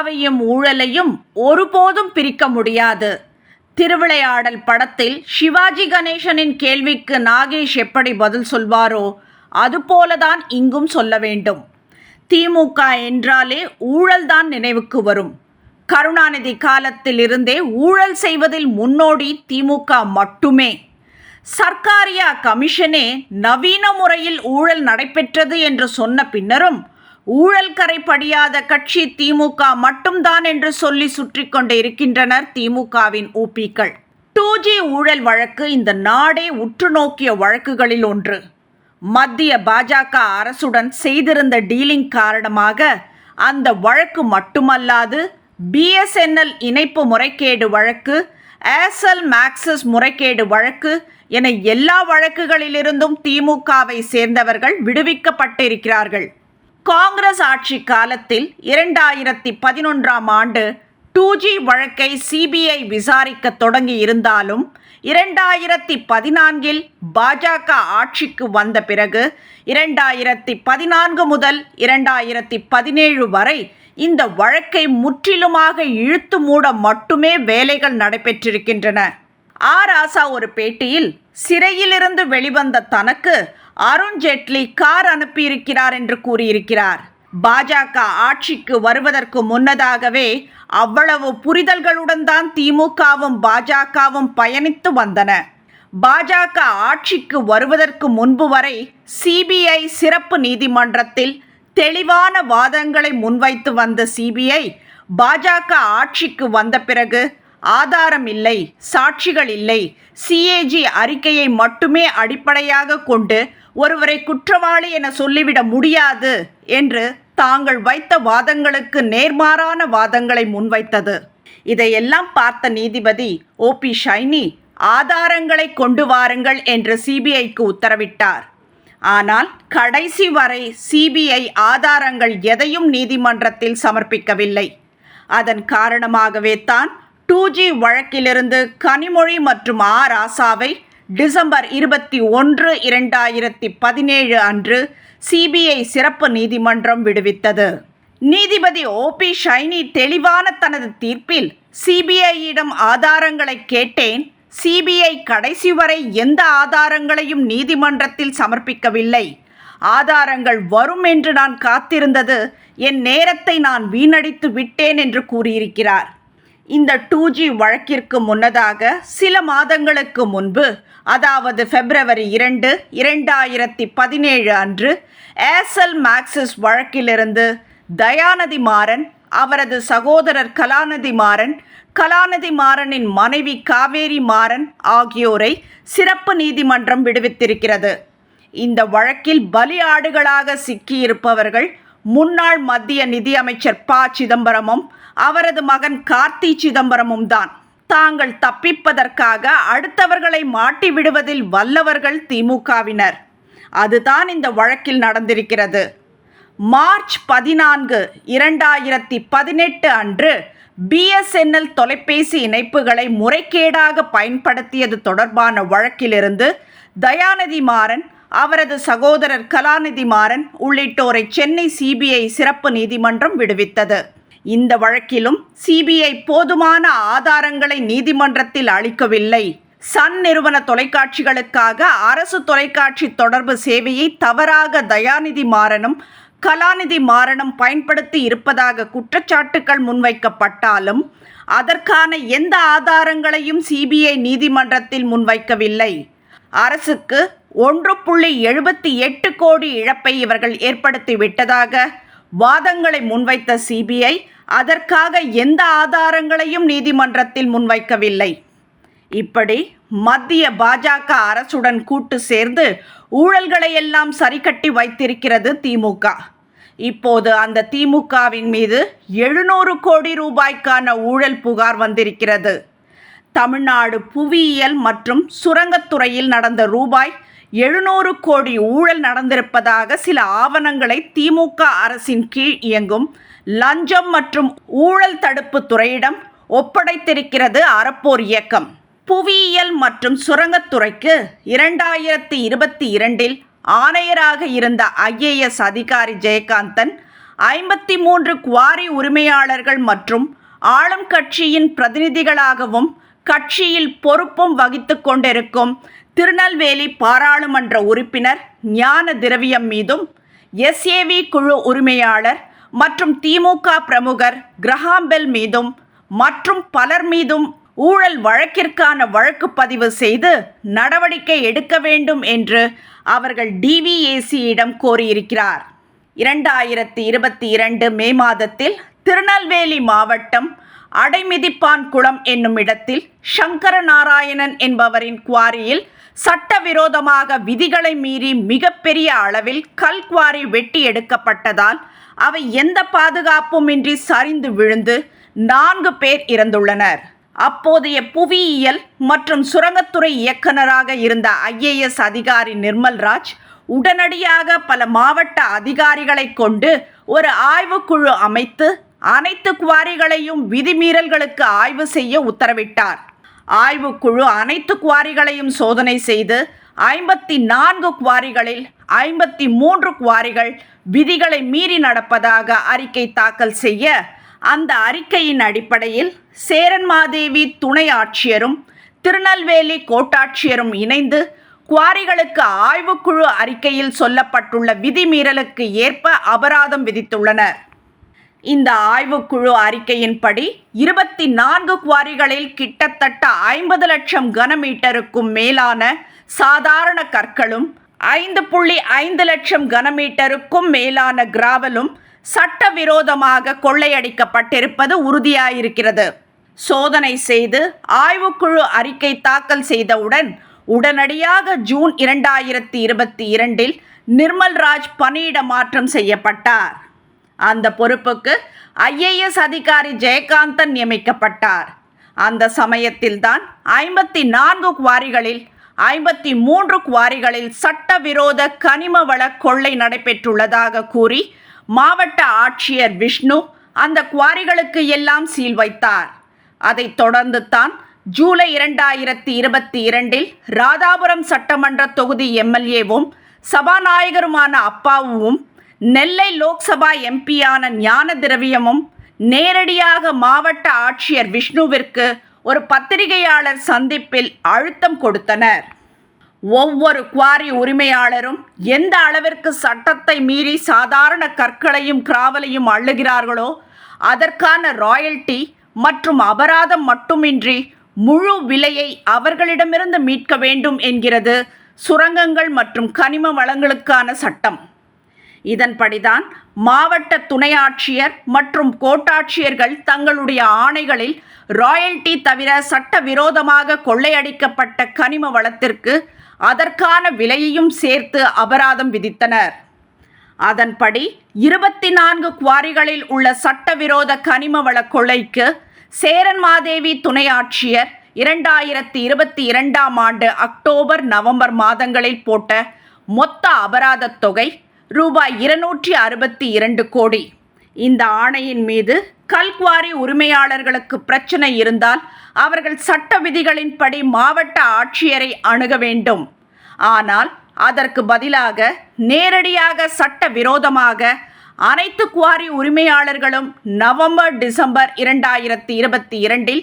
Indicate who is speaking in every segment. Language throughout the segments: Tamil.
Speaker 1: திமுகவையும் ஊழலையும் ஒருபோதும் பிரிக்க முடியாது. திருவிளையாடல் படத்தில் சிவாஜி கணேசனின் கேள்விக்கு நாகேஷ் எப்படி பதில் சொல்வாரோ அதுபோலதான் இங்கும் சொல்ல வேண்டும். திமுக என்றாலே ஊழல்தான் நினைவுக்கு வரும். கருணாநிதி காலத்தில் இருந்தே ஊழல் செய்வதில் முன்னோடி திமுக மட்டுமே. சர்க்காரியா கமிஷனே நவீன முறையில் ஊழல் நடைபெற்றது என்று சொன்ன பின்னரும் ஊழல்கரை படியாத கட்சி திமுக மட்டும்தான் என்று சொல்லி சுற்றி கொண்டு இருக்கின்றனர் திமுகவின் ஊபிக்கள் டூ ஜி ஊழல் வழக்கு இந்த நாடே உற்று நோக்கிய வழக்குகளில் ஒன்று. மத்திய பாஜக அரசுடன் செய்திருந்த டீலிங் காரணமாக அந்த வழக்கு மட்டுமல்லாது பிஎஸ்என்எல் இணைப்பு முறைகேடு வழக்கு ஏர்செல் மேக்சஸ் முறைகேடு வழக்கு என எல்லா வழக்குகளிலிருந்தும் திமுகவை சேர்ந்தவர்கள் விடுவிக்கப்பட்டிருக்கிறார்கள். காங்கிரஸ் ஆட்சி காலத்தில் இரண்டாயிரத்தி பதினொன்றாம் ஆண்டு டூ ஜி வழக்கை சிபிஐ விசாரிக்க தொடங்கி இருந்தாலும் இரண்டாயிரத்தி பதினான்கில் பாஜக ஆட்சிக்கு வந்த பிறகு இரண்டாயிரத்தி பதினான்கு முதல் இரண்டாயிரத்தி பதினேழு வரை இந்த வழக்கை முற்றிலுமாக இழுத்து மூட மட்டுமே வேலைகள் நடைபெற்றிருக்கின்றன. ஆர் ஆசா ஒரு பேட்டியில் சிறையிலிருந்து வெளிவந்த தனக்கு அருண்ஜேட்லி கார் அனுப்பியிருக்கிறார் என்று கூறியிருக்கிறார். பாஜக ஆட்சிக்கு வருவதற்கு முன்னதாகவே அவ்வளவு புரிதல்களுடன் தான் திமுகவும் பாஜகவும் பயணித்து வந்தன. பாஜக ஆட்சிக்கு வருவதற்கு முன்பு வரை சிபிஐ சிறப்பு நீதிமன்றத்தில் தெளிவான வாதங்களை முன்வைத்து வந்த சிபிஐ பாஜக ஆட்சிக்கு வந்த பிறகு ஆதாரம் இல்லை சாட்சிகள் இல்லை சிஏஜி அறிக்கையை மட்டுமே அடிப்படையாக கொண்டு ஒருவரை குற்றவாளி என சொல்லிவிட முடியாது என்று தாங்கள் வைத்த வாதங்களுக்கு நேர்மாறான வாதங்களை முன்வைத்தது. இதையெல்லாம் பார்த்த நீதிபதி ஓ பி ஷைனி ஆதாரங்களை கொண்டு வாருங்கள் என்று சிபிஐக்கு உத்தரவிட்டார். ஆனால் கடைசி வரை சிபிஐ ஆதாரங்கள் எதையும் நீதிமன்றத்தில் சமர்ப்பிக்கவில்லை. அதன் காரணமாகவே தான் டூ ஜி வழக்கிலிருந்து கனிமொழி மற்றும் ஆ ராசாவை டிசம்பர் இருபத்தி ஒன்று இரண்டாயிரத்தி பதினேழு அன்று சிபிஐ சிறப்பு நீதிமன்றம் விடுவித்தது. நீதிபதி ஓ பி ஷைனி தெளிவான தனது தீர்ப்பில் சிபிஐயிடம் ஆதாரங்களை கேட்டேன். சிபிஐ கடைசி வரை எந்த ஆதாரங்களையும் நீதிமன்றத்தில் சமர்ப்பிக்கவில்லை. ஆதாரங்கள் வரும் என்று நான் காத்திருந்தது. என் நேரத்தை நான் வீணடித்து விட்டேன் என்று கூறியிருக்கிறார். இந்த டூ ஜி வழக்கிற்கு முன்னதாக சில மாதங்களுக்கு முன்பு அதாவது பிப்ரவரி இரண்டு இரண்டாயிரத்தி பதினேழு அன்று ஏர்செல் மேக்சிஸ் வழக்கிலிருந்து தயாநிதி மாறன் அவரது சகோதரர் கலாநிதி மாறன் கலாநிதி மாறனின் மனைவி காவேரி மாறன் ஆகியோரை சிறப்பு நீதிமன்றம் விடுவித்திருக்கிறது. இந்த வழக்கில் பலியாடுகளாக சிக்கியிருப்பவர்கள் முன்னாள் மத்திய நிதியமைச்சர் ப சிதம்பரமும் அவரது மகன் கார்த்தி சிதம்பரமும் தான். தாங்கள் தப்பிப்பதற்காக அடுத்தவர்களை மாட்டி விடுவதில் வல்லவர்கள் திமுகவினர். அதுதான் இந்த வழக்கில் நடந்திருக்கிறது. மார்ச் பதினான்கு இரண்டாயிரத்தி பதினெட்டு அன்று பிஎஸ்என்எல் தொலைபேசி இணைப்புகளை முறைகேடாக பயன்படுத்தியது தொடர்பான வழக்கிலிருந்து தயாநிதி மாறன் அவரது சகோதரர் கலாநிதி மாறன் உள்ளிட்டோரை சென்னை சிபிஐ சிறப்பு நீதிமன்றம் விடுவித்தது. இந்த வழக்கிலும் சிபிஐ போதுமான ஆதாரங்களை நீதிமன்றத்தில் அளிக்கவில்லை. சன் நிறுவன தொலைக்காட்சிகளுக்காக அரசு தொலைக்காட்சி தொடர்பு சேவையை தவறாக தயாநிதி மாறனும் கலாநிதி மாறனும் பயன்படுத்தி இருப்பதாக குற்றச்சாட்டுகள் முன்வைக்கப்பட்டாலும் அதற்கான எந்த ஆதாரங்களையும் சிபிஐ நீதிமன்றத்தில் முன்வைக்கவில்லை. அரசுக்கு ஒன்று புள்ளி எழுபத்தி எட்டு கோடி இழப்பை இவர்கள் ஏற்படுத்தி விட்டதாக வாதங்களை முன்வைத்த சிபிஐ அதற்காக எந்த ஆதாரங்களையும் நீதிமன்றத்தில் முன்வைக்கவில்லை. இப்படி மத்திய பாஜக அரசுடன் கூட்டு சேர்ந்து ஊழல்களை எல்லாம் சரிக்கட்டி வைத்திருக்கிறது திமுக. இப்போது அந்த திமுகவின் மீது எழுநூறு கோடி ரூபாய்க்கான ஊழல் புகார் வந்திருக்கிறது. தமிழ்நாடு புவியியல் மற்றும் சுரங்கத்துறையில் நடந்த ரூபாய் எழுநூறு கோடி ஊழல் நடந்திருப்பதாக சில ஆவணங்களை திமுக அரசின் கீழ் இயங்கும் லஞ்சம் மற்றும் ஊழல் தடுப்பு துறையிடம் ஒப்படைத்திருக்கிறது அறப்போர் இயக்கம். புவியியல் மற்றும் சுரங்கத்துறைக்கு இரண்டாயிரத்தி இருபத்தி இரண்டில் ஆணையராக இருந்த ஐஏஎஸ் அதிகாரி ஜெயகாந்தன் ஐம்பத்தி மூன்று குவாரி உரிமையாளர்கள் மற்றும் ஆளும் கட்சியின் பிரதிநிதிகளாகவும் கட்சியில் பொறுப்பும் வகித்து கொண்டிருக்கும் திருநெல்வேலி பாராளுமன்ற உறுப்பினர் ஞான திரவியம் மீதும் எஸ்ஏவி குழு உரிமையாளர் மற்றும் திமுக பிரமுகர் கிரஹாம்பெல் மீதும் மற்றும் பலர் மீதும் ஊழல் வழக்கிற்கான வழக்கு பதிவு செய்து நடவடிக்கை எடுக்க வேண்டும் என்று அவர்கள் டிவிஏசியிடம் கோரியிருக்கிறார். இரண்டாயிரத்தி இருபத்தி இரண்டு மே மாதத்தில் திருநெல்வேலி மாவட்டம் அடைமிதிப்பான் குளம் என்னும் இடத்தில் சங்கர நாராயணன் என்பவரின் குவாரியில் சட்டவிரோதமாக விதிகளை மீறி மிகப்பெரிய அளவில் கல் குவாரி வெட்டி எடுக்கப்பட்டதால் அவை எந்த பாதுகாப்புமின்றி சரிந்து விழுந்து நான்கு பேர் இறந்துள்ளனர். அப்போதைய புவியியல் மற்றும் சுரங்கத்துறை இயக்குநராக இருந்த ஐஏஎஸ் அதிகாரி நிர்மல்ராஜ் உடனடியாக பல மாவட்ட அதிகாரிகளை கொண்டு ஒரு ஆய்வுக்குழு அமைத்து அனைத்து குவாரிகளையும் விதிமீறல்களுக்கு ஆய்வு செய்ய உத்தரவிட்டார். ஆய்வுக்குழு அனைத்து குவாரிகளையும் சோதனை செய்து ஐம்பத்தி நான்கு குவாரிகளில் ஐம்பத்தி மூன்று குவாரிகள் விதிகளை மீறி நடப்பதாக அறிக்கை தாக்கல் செய்ய அந்த அறிக்கையின் அடிப்படையில் சேரன்மாதேவி துணை ஆட்சியரும் திருநெல்வேலி கோட்டாட்சியரும் இணைந்து குவாரிகளுக்கு ஆய்வுக்குழு அறிக்கையில் சொல்லப்பட்டுள்ள விதிமீறலுக்கு ஏற்ப அபராதம் விதித்துள்ளனர். இந்த ஆய்வுக்குழு அறிக்கையின்படி இருபத்தி நான்கு குவாரிகளில் கிட்டத்தட்ட ஐம்பது லட்சம் கனமீட்டருக்கும் மேலான சாதாரண கற்களும் ஐந்து புள்ளி ஐந்து லட்சம் கனமீட்டருக்கும் மேலான கிராவலும் சட்டவிரோதமாக கொள்ளையடிக்கப்பட்டிருப்பது உறுதியாயிருக்கிறது. சோதனை செய்து ஆய்வுக்குழு அறிக்கை தாக்கல் செய்தவுடன் உடனடியாக ஜூன் இரண்டாயிரத்தி இருபத்தி இரண்டில் நிர்மல்ராஜ் பணியிட மாற்றம் செய்யப்பட்டார். அந்த பொறுப்புக்கு ஐஏஎஸ் அதிகாரி ஜெயகாந்தன் நியமிக்கப்பட்டார். அந்த சமயத்தில்தான் ஐம்பத்தி நான்கு குவாரிகளில் ஐம்பத்தி மூன்று குவாரிகளில் சட்டவிரோத கனிம வள கொள்ளை நடைபெற்றுள்ளதாக கூறி மாவட்ட ஆட்சியர் விஷ்ணு அந்த குவாரிகளுக்கு எல்லாம் சீல் வைத்தார். அதைத் தொடர்ந்து தான் ஜூலை இரண்டாயிரத்தி இருபத்தி இரண்டில் ராதாபுரம் சட்டமன்ற தொகுதி எம்எல்ஏவும் சபாநாயகருமான அப்பாவும் நெல்லை லோக்சபா எம்பியான ஞான திரவியமும் நேரடியாக மாவட்ட ஆட்சியர் விஷ்ணுவிற்கு ஒரு பத்திரிகையாளர் சந்திப்பில் அழுத்தம் கொடுத்தனர். ஒவ்வொரு குவாரி உரிமையாளரும் எந்த அளவிற்கு சட்டத்தை மீறி சாதாரண கற்களையும் கிராவலையும் அள்ளுகிறார்களோ அதற்கான ராயல்டி மற்றும் அபராதம் மட்டுமின்றி முழு விலையை அவர்களிடமிருந்து மீட்க வேண்டும் என்கிறது சுரங்கங்கள் மற்றும் கனிம வளங்களுக்கான சட்டம். இதன்படிதான் மாவட்ட துணை ஆட்சியர் மற்றும் கோட்டாட்சியர்கள் தங்களுடைய ஆணைகளில் ராயல்டி தவிர சட்டவிரோதமாக கொள்ளையடிக்கப்பட்ட கனிம வளத்திற்கு அதற்கான விலையையும் சேர்த்து அபராதம் விதித்தனர். அதன்படி இருபத்தி நான்கு குவாரிகளில் உள்ள சட்டவிரோத கனிம வள கொள்ளைக்கு சேரன்மாதேவி துணை ஆட்சியர் இரண்டாயிரத்தி இருபத்தி இரண்டாம் ஆண்டு அக்டோபர் நவம்பர் மாதங்களில் போட்ட மொத்த அபராதத் தொகை ரூபாய் இருநூற்றி அறுபத்தி இரண்டு கோடி. இந்த ஆணையின் மீது கல்குவாரி உரிமையாளர்களுக்கு பிரச்சனை இருந்தால் அவர்கள் சட்ட விதிகளின்படி மாவட்ட ஆட்சியரை அணுக வேண்டும். ஆனால் அதற்கு பதிலாக நேரடியாக சட்ட விரோதமாக அனைத்து குவாரி உரிமையாளர்களும் நவம்பர் டிசம்பர் இரண்டாயிரத்தி இருபத்தி இரண்டில்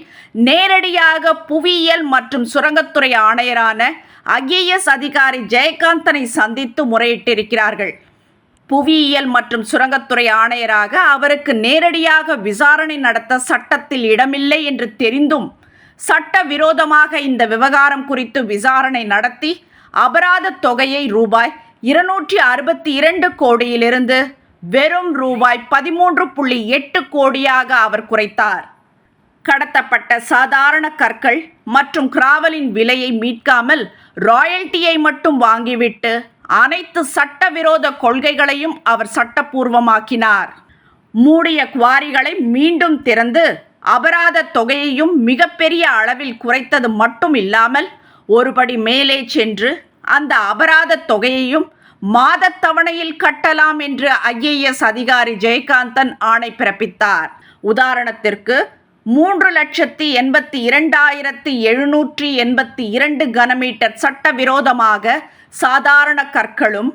Speaker 1: நேரடியாக புவியியல் மற்றும் சுரங்கத்துறை ஆணையரான ஐஏஎஸ் அதிகாரி ஜெயகாந்தனை சந்தித்து முறையிட்டிருக்கிறார்கள். புவியியல் மற்றும் சுரங்கத்துறை ஆணையராக அவருக்கு நேரடியாக விசாரணை நடத்த சட்டத்தில் இடமில்லை என்று தெரிந்தும் சட்ட விரோதமாக இந்த விவகாரம் குறித்து விசாரணை நடத்தி அபராத தொகையை ரூபாய் இருநூற்றி அறுபத்தி இரண்டு கோடியிலிருந்து வெறும் ரூபாய் பதிமூன்று புள்ளி எட்டு கோடியாக அவர் குறைத்தார். கடத்தப்பட்ட சாதாரண கற்கள் மற்றும் கிராவலின் விலையை மீட்காமல் ராயல்ட்டியை மட்டும் வாங்கிவிட்டு அனைத்து சட்டவிரோத கொள்கைகளையும் அவர் சட்டப்பூர்வமாக்கினார். மூடிய குவாரிகளை மீண்டும் திறந்து அபராத தொகையையும் மிகப்பெரிய அளவில் குறைத்தது மட்டும் இல்லாமல் ஒருபடி மேலே சென்று அந்த அபராத தொகையையும் மாதத் தவணையில் கட்டலாம் என்று ஐஏஎஸ் அதிகாரி ஜெயகாந்தன் ஆணை பிறப்பித்தார். உதாரணத்திற்கு மூன்று லட்சத்தி எண்பத்தி இரண்டாயிரத்தி எழுநூற்றி எண்பத்தி இரண்டு கனமீட்டர் சட்டவிரோதமாக சாதாரண கற்களும்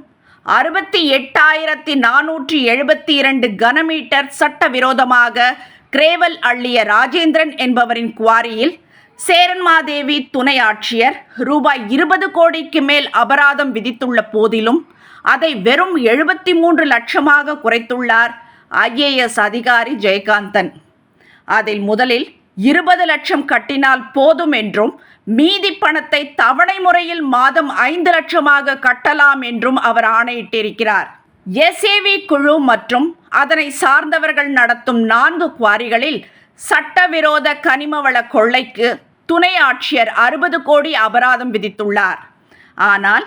Speaker 1: அறுபத்தி எட்டாயிரத்தி நானூற்றி எழுபத்தி இரண்டு கனமீட்டர் சட்டவிரோதமாக கிரேவல் அள்ளிய ராஜேந்திரன் என்பவரின் குவாரியில் சேரன்மாதேவி துணை ஆட்சியர் ரூபாய் இருபது கோடிக்கு மேல் அபராதம் விதித்துள்ள போதிலும் அதை வெறும் எழுபத்தி மூன்று லட்சமாக குறைத்துள்ளார் ஐஏஎஸ் அதிகாரி ஜெயகாந்தன். அதில் முதலில் இருபது லட்சம் கட்டினால் போதும் என்றும் மீதி பணத்தை தவணை முறையில் மாதம் ஐந்து லட்சமாக கட்டலாம் என்றும் அவர் ஆணையிட்டிருக்கிறார். எஸ்ஏவி குழு மற்றும் அதனை சார்ந்தவர்கள் நடத்தும் நான்கு குவாரிகளில் சட்டவிரோத கனிமவள கொள்ளைக்கு துணை ஆட்சியர் அறுபது கோடி அபராதம் விதித்துள்ளார். ஆனால்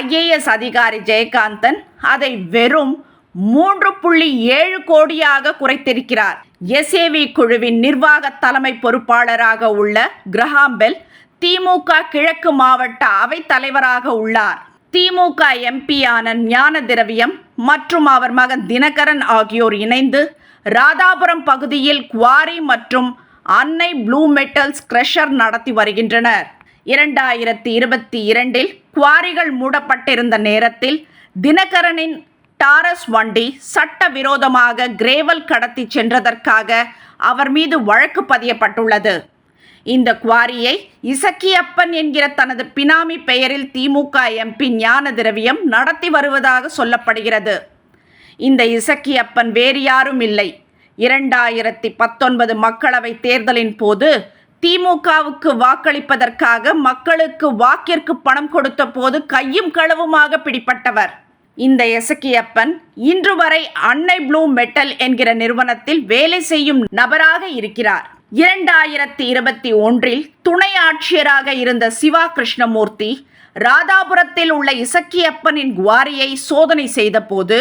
Speaker 1: ஐஏஎஸ் அதிகாரி ஜெயகாந்தன் அதை வெறும் மூன்று புள்ளி ஏழு கோடியாக குறைத்திருக்கிறார். எஸ்ஏவி குழுவின் நிர்வாக தலைமை பொறுப்பாளராக உள்ள கிரஹாம்பெல் திமுக கிழக்கு மாவட்ட அவைத் தலைவராக உள்ளார். திமுக எம்பியான ஞான திரவியம் மற்றும் அவர் மகன் தினகரன் ஆகியோர் இணைந்து ராதாபுரம் பகுதியில் குவாரி மற்றும் அன்னை ப்ளூ மெட்டல்ஸ் கிரஷர் நடத்தி வருகின்றனர். இரண்டாயிரத்தி இருபத்தி இரண்டில் குவாரிகள் மூடப்பட்டிருந்த நேரத்தில் தினகரனின் டாரஸ் வண்டி சட்டவிரோதமாக கிரேவல் கடத்தி சென்றதற்காக அவர் மீது வழக்கு பதியப்பட்டுள்ளது. இந்த குவாரியை இசக்கியப்பன் என்கிற தனது பினாமி பெயரில் திமுக எம்பி ஞான திரவியம் நடத்தி வருவதாக சொல்லப்படுகிறது. இந்த இசக்கியப்பன் வேறு யாரும் இல்லை. இரண்டாயிரத்தி பத்தொன்பது மக்களவை தேர்தலின் போது திமுகவுக்கு வாக்களிப்பதற்காக மக்களுக்கு வாக்கிற்கு பணம் கொடுத்த போது கையும் களவுமாக பிடிப்பட்டவர் இந்த எசக்கியப்பன் இன்று வரை அன்னை ப்ளூ மெட்டல் என்கிற நிறுவனத்தில் வேலை செய்யும் நபராக இருக்கிறார். இரண்டாயிரத்தி இருபத்தி ஒன்றில் துணை ஆட்சியராக இருந்த சிவா கிருஷ்ணமூர்த்தி ராதாபுரத்தில் உள்ள இசக்கியப்பனின் குவாரியை சோதனை செய்தபோது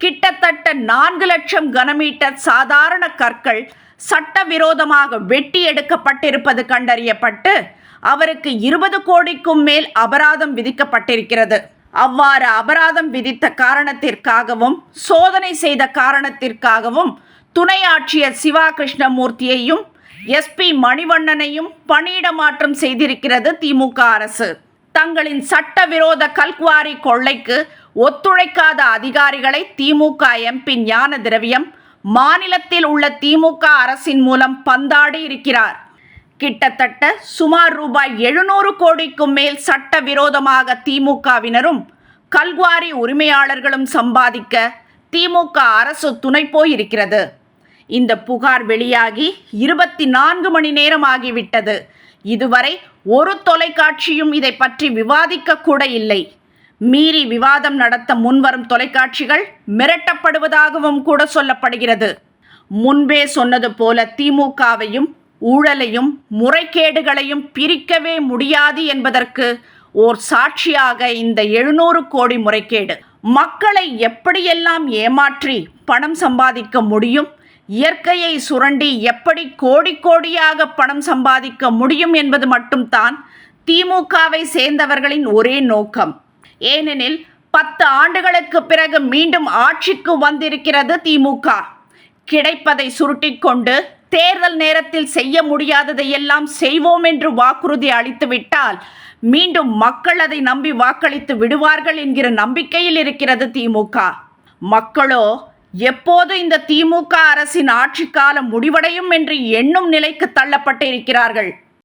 Speaker 1: கிட்டத்தட்ட நான்கு லட்சம் கனமீட்டர் சாதாரண கற்கள் சட்டவிரோதமாக வெட்டி எடுக்கப்பட்டிருப்பது கண்டறியப்பட்டு அவருக்கு இருபது கோடிக்கும் மேல் அபராதம் விதிக்கப்பட்டிருக்கிறது. அவ்வாறு அபராதம் விதித்த காரணத்திற்காகவும் சோதனை செய்த காரணத்திற்காகவும் துணை ஆட்சியர் சிவா கிருஷ்ணமூர்த்தியையும் எஸ்பி மணிவண்ணனையும் பணியிட மாற்றம் செய்திருக்கிறது திமுக அரசு. தங்களின் சட்டவிரோத கல்குவாரி கொள்ளைக்கு ஒத்துழைக்காத அதிகாரிகளை திமுக எம்பி ஞான திரவியம் மாநிலத்தில் உள்ள திமுக அரசின் மூலம் பந்தாடி இருக்கிறார். கிட்டத்தட்ட சுமார் ரூபாய் எழுநூறு கோடிக்கும் மேல் சட்டவிரோதமாக திமுகவினரும் கல்குவாரி உரிமையாளர்களும் சம்பாதிக்க திமுக அரசு துணை போயிருக்கிறது. இந்த புகார் வெளியாகி இருபத்தி நான்கு மணி நேரம் ஆகிவிட்டது. இதுவரை ஒரு தொலைக்காட்சியும் இதை பற்றி விவாதிக்க கூட இல்லை. மீறி விவாதம் நடத்த முன்வரும் தொலைக்காட்சிகள் மிரட்டப்படுவதாகவும் கூட சொல்லப்படுகிறது. முன்பே சொன்னது போல திமுகவையும் ஊழலையும் முறைகேடுகளையும் பிரிக்கவே முடியாது என்பதற்கு ஓர் சாட்சியாக இந்த எழுநூறு கோடி முறைகேடு. மக்களை எப்படியெல்லாம் ஏமாற்றி பணம் சம்பாதிக்க முடியும்? இயற்கையை சுரண்டி எப்படி கோடி கோடியாக பணம் சம்பாதிக்க முடியும் என்பது மட்டும்தான் திமுகவை சேர்ந்தவர்களின் ஒரே நோக்கம். ஏனெனில் பத்து ஆண்டுகளுக்கு பிறகு மீண்டும் ஆட்சிக்கு வந்திருக்கிறது திமுக. கிடைப்பதை சுருட்டிக்கொண்டு தேர்தல் நேரத்தில் செய்ய முடியாததையெல்லாம் செய்வோம் என்று வாக்குறுதி அளித்துவிட்டால் மீண்டும் மக்கள் அதை நம்பி வாக்களித்து விடுவார்கள் என்கிற நம்பிக்கையில் இருக்கிறது திமுக. மக்களோ எப்போது இந்த திமுக அரசின் ஆட்சி காலம் முடிவடையும் என்று எண்ணும் நிலைக்கு தள்ளப்பட்டு இருக்கிறார்கள்?